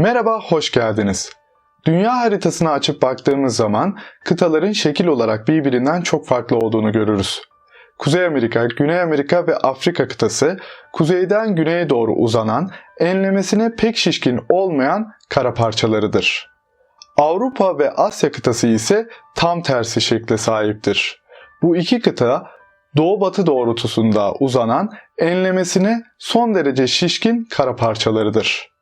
Merhaba, hoş geldiniz. Dünya haritasını açıp baktığımız zaman kıtaların şekil olarak birbirinden çok farklı olduğunu görürüz. Kuzey Amerika, Güney Amerika ve Afrika kıtası kuzeyden güneye doğru uzanan, enlemesine pek şişkin olmayan kara parçalarıdır. Avrupa ve Asya kıtası ise tam tersi şekle sahiptir. Bu iki kıta doğu-batı doğrultusunda uzanan, enlemesine son derece şişkin kara parçalarıdır.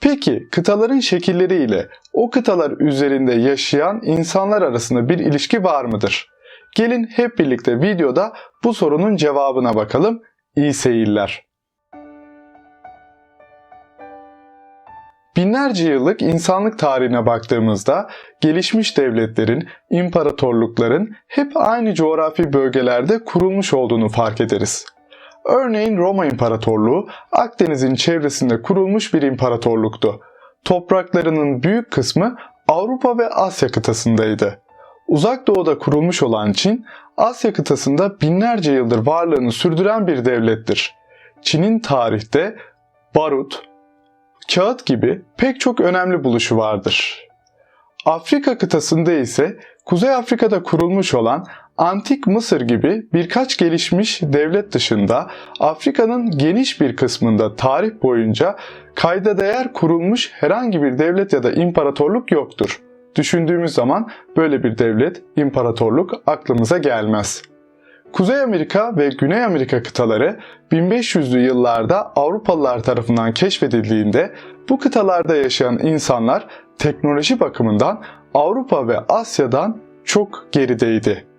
Peki kıtaların şekilleriyle o kıtalar üzerinde yaşayan insanlar arasında bir ilişki var mıdır? Gelin hep birlikte videoda bu sorunun cevabına bakalım. İyi seyirler. Binlerce yıllık insanlık tarihine baktığımızda gelişmiş devletlerin, imparatorlukların hep aynı coğrafi bölgelerde kurulmuş olduğunu fark ederiz. Örneğin Roma İmparatorluğu Akdeniz'in çevresinde kurulmuş bir imparatorluktu. Topraklarının büyük kısmı Avrupa ve Asya kıtasındaydı. Uzak doğuda kurulmuş olan Çin, Asya kıtasında binlerce yıldır varlığını sürdüren bir devlettir. Çin'in tarihte barut, kağıt gibi pek çok önemli buluşu vardır. Afrika kıtasında ise Kuzey Afrika'da kurulmuş olan Antik Mısır gibi birkaç gelişmiş devlet dışında Afrika'nın geniş bir kısmında tarih boyunca kayda değer kurulmuş herhangi bir devlet ya da imparatorluk yoktur. Düşündüğümüz zaman böyle bir devlet, imparatorluk aklımıza gelmez. Kuzey Amerika ve Güney Amerika kıtaları 1500'lü yıllarda Avrupalılar tarafından keşfedildiğinde bu kıtalarda yaşayan insanlar teknoloji bakımından Avrupa ve Asya'dan çok gerideydi.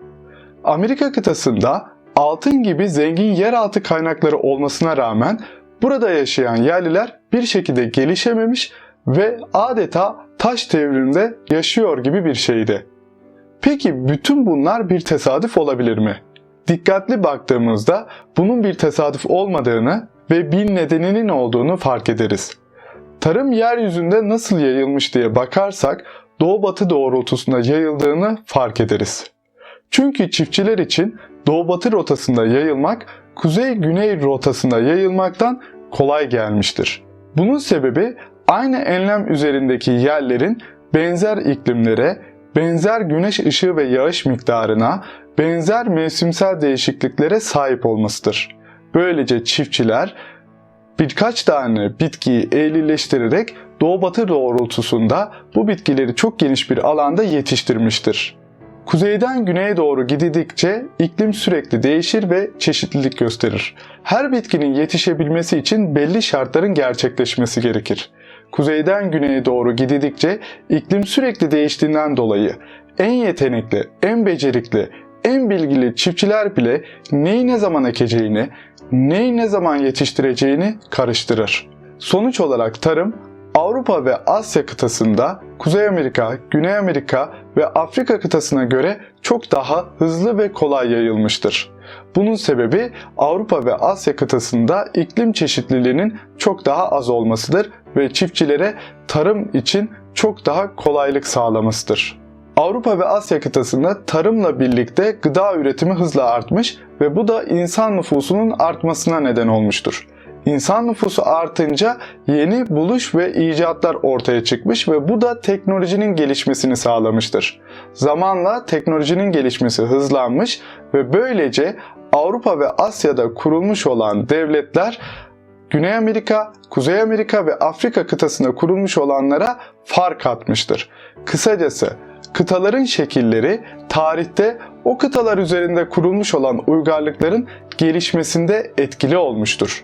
Amerika kıtasında altın gibi zengin yeraltı kaynakları olmasına rağmen burada yaşayan yerliler bir şekilde gelişememiş ve adeta taş devrinde yaşıyor gibi bir şeydi. Peki bütün bunlar bir tesadüf olabilir mi? Dikkatli baktığımızda bunun bir tesadüf olmadığını ve bir nedeninin olduğunu fark ederiz. Tarım yeryüzünde nasıl yayılmış diye bakarsak doğu-batı doğrultusunda yayıldığını fark ederiz. Çünkü çiftçiler için doğu-batı rotasında yayılmak kuzey-güney rotasında yayılmaktan kolay gelmiştir. Bunun sebebi aynı enlem üzerindeki yerlerin benzer iklimlere, benzer güneş ışığı ve yağış miktarına, benzer mevsimsel değişikliklere sahip olmasıdır. Böylece çiftçiler birkaç tane bitkiyi eğrileştirerek doğu-batı doğrultusunda bu bitkileri çok geniş bir alanda yetiştirmiştir. Kuzeyden güneye doğru gidildikçe iklim sürekli değişir ve çeşitlilik gösterir. Her bitkinin yetişebilmesi için belli şartların gerçekleşmesi gerekir. Kuzeyden güneye doğru gidildikçe iklim sürekli değiştiğinden dolayı en yetenekli, en becerikli, en bilgili çiftçiler bile neyi ne zaman ekeceğini, neyi ne zaman yetiştireceğini karıştırır. Sonuç olarak tarım Avrupa ve Asya kıtasında Kuzey Amerika, Güney Amerika ve Afrika kıtasına göre çok daha hızlı ve kolay yayılmıştır. Bunun sebebi Avrupa ve Asya kıtasında iklim çeşitliliğinin çok daha az olmasıdır ve çiftçilere tarım için çok daha kolaylık sağlamasıdır. Avrupa ve Asya kıtasında tarımla birlikte gıda üretimi hızla artmış ve bu da insan nüfusunun artmasına neden olmuştur. İnsan nüfusu artınca yeni buluş ve icatlar ortaya çıkmış ve bu da teknolojinin gelişmesini sağlamıştır. Zamanla teknolojinin gelişmesi hızlanmış ve böylece Avrupa ve Asya'da kurulmuş olan devletler Güney Amerika, Kuzey Amerika ve Afrika kıtasında kurulmuş olanlara fark atmıştır. Kısacası kıtaların şekilleri tarihte o kıtalar üzerinde kurulmuş olan uygarlıkların gelişmesinde etkili olmuştur.